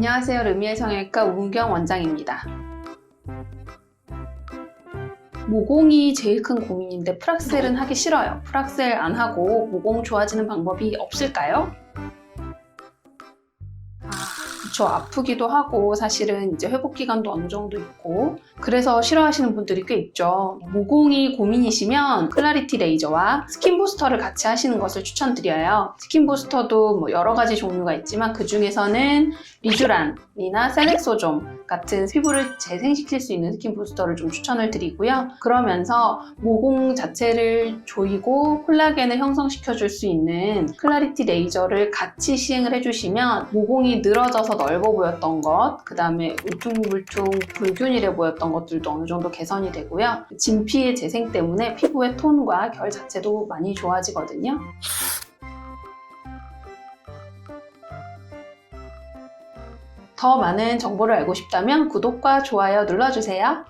안녕하세요. 르미의 성형외과 우은경 원장입니다. 모공이 제일 큰 고민인데 프락셀은 하기 싫어요. 프락셀 안 하고 모공 좋아지는 방법이 없을까요? 그쵸. 아프기도 하고 사실은 이제 회복 기간도 어느 정도 있고 그래서 싫어하시는 분들이 꽤 있죠. 모공이 고민이시면 클라리티 레이저와 스킨 부스터를 같이 하시는 것을 추천드려요. 스킨 부스터도 뭐 여러 가지 종류가 있지만 그 중에서는 리쥬란이나 셀렉소좀 같은 피부를 재생시킬 수 있는 스킨 부스터를 좀 추천을 드리고요. 그러면서 모공 자체를 조이고 콜라겐을 형성시켜 줄 수 있는 클라리티 레이저를 같이 시행을 해주시면 모공이 늘어져서 넓어 보였던 것, 그 다음에 울퉁불퉁 불균일해 보였던 것들도 어느 정도 개선이 되고요. 진피의 재생 때문에 피부의 톤과 결 자체도 많이 좋아지거든요. 더 많은 정보를 알고 싶다면 구독과 좋아요 눌러주세요.